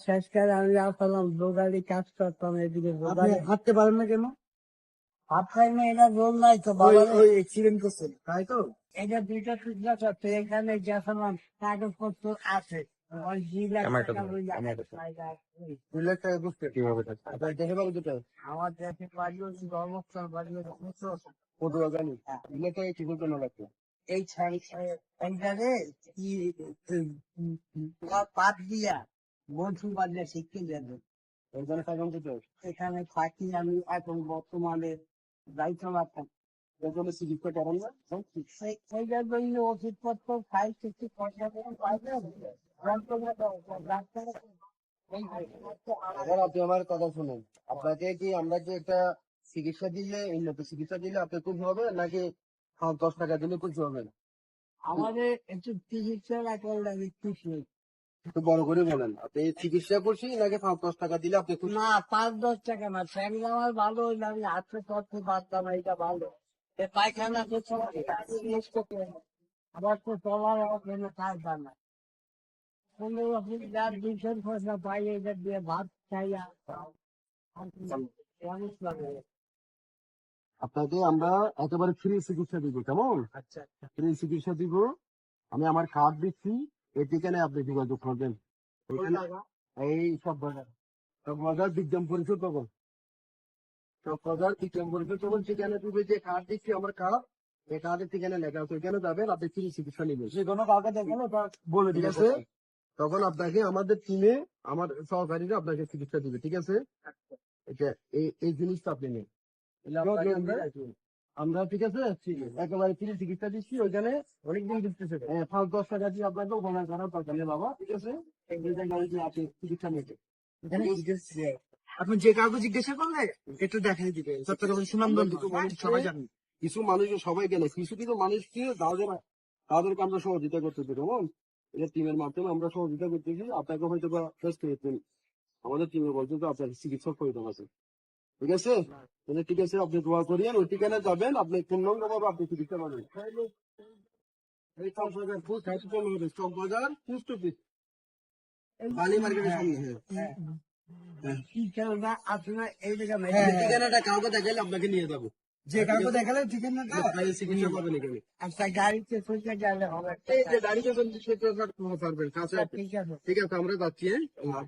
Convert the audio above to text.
শেষকালে আমি আসলাম দোকানে কাজ করতাম এদিকে হাঁটতে পারেন না কেন? আপনার এটা রোল নাই তো ওই বাবা ওই এক্সিডেন্ট করছেন তাই তো? এটা দুইটা আছে এখানে গেছিলাম কাগজপত্র আছে। আমার বাড়ি হচ্ছে বাড়ি হচ্ছে টাকা কি এই পাত দিয়া বন্ধু শিখতে যাবে এখানে থাকি আমি এখন বর্তমানে আপনি আমার কথা শুনুন। আপনাকে কি আমরা যে একটা চিকিৎসা দিলে উন্নত চিকিৎসা দিলে আপনি খুশি হবে নাকি দশ টাকা দিলে খুশি হবেন আমাদের একটু চিকিৎসা না করলে আমি খুশি হই। একটু বড় করে বলেন। আপনি চিকিৎসা করছি নাকি পাঁচ দশ টাকা দিলে আপনি না পাঁচ দশ টাকা না ফ্যামিলি আমার ভালো হইলে আমি হাতে পারতাম ভালো। পায়খানা তো আবার তো চলার কাজ না পনেরো পয়সা পাই এটা দিয়ে ভাত খাইয়া মানুষ লাগে। আপনাকে আমরা একেবারে ফ্রি চিকিৎসা দিব কেমন? আচ্ছা ফ্রি চিকিৎসা দিব। আমি আমার কার্ড দিচ্ছি। এই আপনি যোগাযোগ করবেন। এই সব বাজার সব বাজার বিজ্ঞান পরিষদ তখন সব বাজার বিজ্ঞান পরিষদ তখন সেখানে তুমি যে কার্ড দিচ্ছি আমার কার্ড এই কার্ডের ঠিকানা লেখা আছে ওইখানে যাবেন আপনি ফ্রি চিকিৎসা নেবেন। যে কোনো কাউকে দেখেন বলে ঠিক আছে? তখন আপনাকে আমাদের টিমে আমার সহকারীরা আপনাকে চিকিৎসা দিবে ঠিক আছে? এটা এই এই জিনিসটা আপনি নেন। আমরা ঠিক আছে? একেবারে ফ্রি চিকিৎসা দিচ্ছি ওইখানে অনেকদিন দিতেছে পাঁচ দশ টাকা দিয়ে আপনাকে উপকার করার দরকার নেই বাবা ঠিক আছে? আপনি চিকিৎসা নিতে আপনি যে কাউকে জিজ্ঞাসা করলে একটু দেখাই দিবে। চট্টগ্রামের সুনামগঞ্জ সবাই জানেন কিছু মানুষ সবাই গেলে কিছু কিছু মানুষকে তাদের তাদেরকে আমরা সহযোগিতা করতেছি কেমন? এটা টিমের মাধ্যমে আমরা সহযোগিতা করতেছি আপনাকে হয়তো বা আমাদের টিমে বলছে তো আপনার চিকিৎসক প্রয়োজন আছে ঠিক আছে? তাহলে ঠিক আছে আপনি দোয়া করিয়েন ওই ঠিকানা যাবেন আপনি পূর্ণাঙ্গ ভাবে আপনি চিকিৎসা পাবেন। এই চকবাজার পোস্ট হসপিটাল হবে চকবাজার পোস্ট অফিস। বালি মার্কেটের সামনে হ্যাঁ। ঠিকানা আপনার এই জায়গা ঠিকানাটা কাউকে দেখালে আপনাকে নিয়ে যাব। যে কাউকে দেখালে ঠিকানাটা চিকিৎসা পাবেন এখানে। একটা গাড়িতে সোজা গেলে হবে এই যে দাঁড়িয়ে গেছেন পারবেন কাছে ঠিক আছে। ঠিক আছে আমরা যাচ্ছি হ্যাঁ।